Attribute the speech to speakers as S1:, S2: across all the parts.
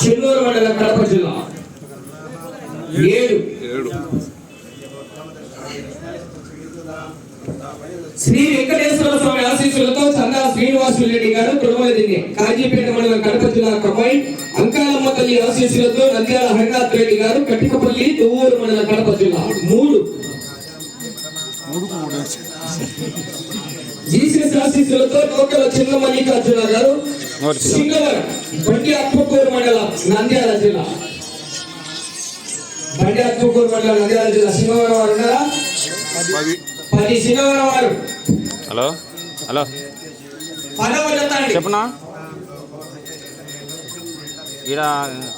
S1: చెన్నూరు మండలం కడప జిల్లా. ఏడు. శ్రీ వెంకటేశ్వర స్వామి ఆశీస్సులతో చందా శ్రీనివాసులు రెడ్డి గారు తిరుమలదిని కాజీపేట మండలం కడప జిల్లా కమ్మాయి అంకాలమ్మ తల్లి ఆశీస్సులతో నంద్యాల హరినాథ్ రెడ్డి గారు కట్టికపల్లి దువ్వూరు మండలం కడప జిల్లా. మూడు. జీసస్ ఆశీస్సులతో టోకల చిన్న మల్లికార్జున గారు సింగవరం బండి అప్పకూరు మండలం నంద్యాల జిల్లా. బండి అప్పకూరు మండలం నంద్యాల జిల్లా. సింగవరం వారు ఉన్నారా? పది. సింగవరం వారు.
S2: హలో? హలో?
S1: పదవ.
S2: చెప్పనా? ఈడ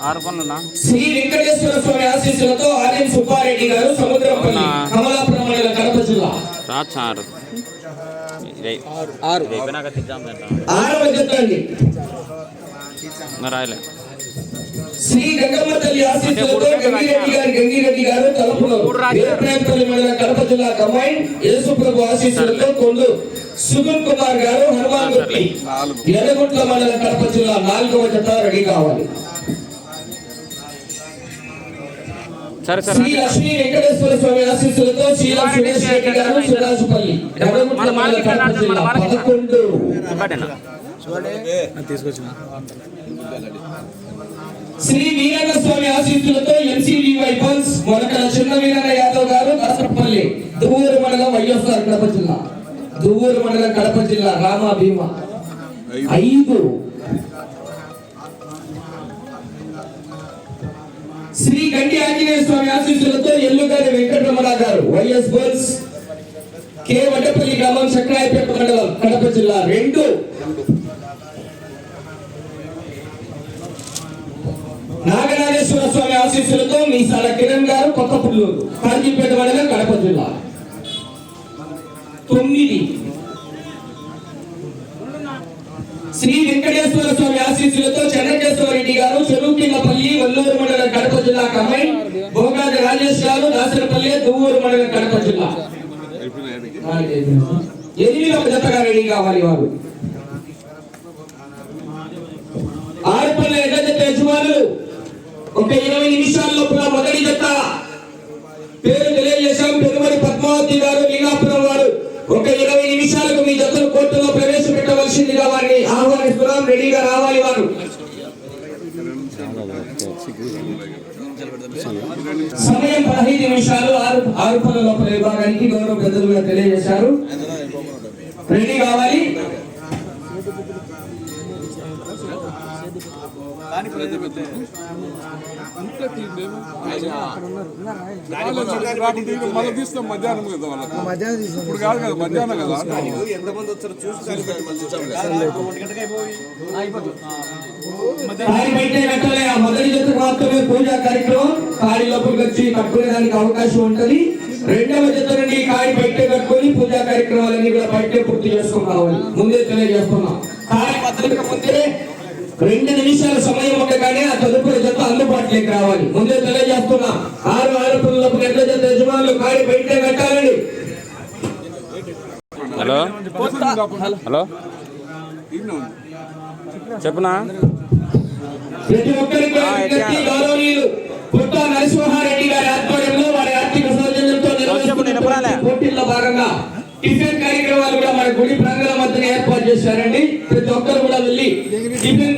S2: ఆరు పనులున్నా?
S1: శ్రీ వెంకటేశ్వర స్వామి ఆశీస్సులతో ఆర్ఎన్ సుబ్బారెడ్డి గారు సముద్రపల్లి? కమలాపురం మండలం కడప జిల్లా.
S2: రాచ ఆరు.
S1: ఆరవ
S2: రాయలే.
S1: శ్రీ గంగమ్మ తల్లి ఆశీస్సులతో గంగిరెడ్డి గారు గంగిరెడ్డి గారు తలుపులో వీరప్రాంతపల్లి మండలం కడప జిల్లా కమ్మాయి యేసుప్రభు ఆశీస్సులతో కొండు సుగుణ్ కుమార్ గారు హనుమాన్ గుట్టి ఎర్రగుంట్ల మండలం కడప జిల్లా నాలుగవ జత రెడీ కావాలి.
S2: సరే సరే.
S1: శ్రీ లక్ష్మీ వెంకటేశ్వర స్వామి ఆశీస్సులతో శ్రీలం సురేష్ రెడ్డి గారు సురాజుపల్లి పదకొండు.
S2: ఇంపార్టెంట్
S3: తీసుకొచ్చిన
S1: శ్రీ వీరన్న స్వామి ఆశీస్సులతో ఎంసీవీ వైపల్స్ మొలకల చిన్న వీరన్న యాదవ్ గారు దాసరపల్లి దువ్వూరు మండలం వైఎస్ఆర్ కడప జిల్లా. దువ్వూరు మండలం కడప జిల్లా రామా భీమా. ఐదు శ్రీ గండి ఆంజనేయ స్వామి ఆశీస్సులతో ఎల్లుగారి వెంకటరమణ గారు వైఎస్ బోల్స్ కే. వడ్డపల్లి గ్రామం చక్రాయపేట మండలం కడప జిల్లా రెండు. నాగనాగేశ్వర స్వామి ఆశీస్సులతో మీ సాల కిరణ్ గారు కొత్త పుల్లూరు కాంచీపేట మండలం కడప జిల్లా. తొమ్మిది. శ్రీ వెంకటేశ్వర స్వామి ఆశీస్సులతో చెన్నకేశ్వర రెడ్డి గారు చెరుకిల్లపల్లి వల్లూరు మండలం కడప జిల్లా కమ్మాయి భోగాది రాజేష్ గారు దాసరపల్లి దువ్వూరు మండలం కడప జిల్లా. ఎనిమిది ఒక జతగా రెడీ కావాలి వారు. ఆరుపల్ల ఎడ్ల జత యజమానులు ఒక ఇరవై నిమిషాల లోపల మొదటి జత. పేరు తెలియజేశాం పెరుమడి పద్మావతి గారు లీలాపురం వారు. ఒక ఇరవై నిమిషాలకు మీ జతను కోర్టులో ప్రవేశపెట్టవలసిందిగా వారిని ఆహ్వానిస్తున్నాం రెడీగా రావాలి వారు. సమయం పదహైదు నిమిషాలు ఆరు ఆరు పనుల లోపల విభాగానికి గౌరవ పెద్దలుగా తెలియజేశారు. రెడీ కావాలి?
S4: మళ్ళీ తీస్తాం మధ్యాహ్నం కదా వాళ్ళకి
S3: మధ్యాహ్నం
S4: ఇప్పుడు కాదు కదా మధ్యాహ్నం కదా
S1: మొదటి పూజా కార్యక్రమం కాడి లోపలికి వచ్చి కట్టుకునేదానికి అవకాశం ఉంటది రెండవ జత నుండి కాడి బయటే కట్టుకొని పూజా కార్యక్రమాలన్నీ కూడా బయట పూర్తి చేసుకుని రావాలి ముందే తెలియజేస్తున్నాం. పద్ధతికి ముందే రెండు నిమిషాల సమయం ఉండగానే ఆ తదుపరి జత అందుబాటులోకి రావాలి. ముందే తెలియజేస్తున్నాం ఆరు ఆరు పిల్లలకు ఎడ్ల జత యజమానులు కాడి బయటే కట్టాలండి.
S2: హలో? హలో? చెప్పనా?
S1: ప్రతి ఒక్కరికి గౌరవనీయులు పుట్ట నరసింహారెడ్డి గారి ఆధ్వర్యంలో వారి ఆర్థిక సౌజన్యంతో నిర్వహిస్తున్న పోటీల్లో భాగంగా టిఫిన్ కార్యక్రమాలు కూడా మన గుడి ప్రాంగణం మధ్యన ఏర్పాటు చేశారండి. ప్రతి ఒక్కరు కూడా వెళ్ళి టిఫిన్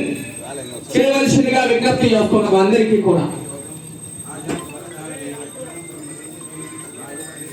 S1: చేయవలసిందిగా విజ్ఞప్తి చేస్తున్నాం అందరికీ కూడా.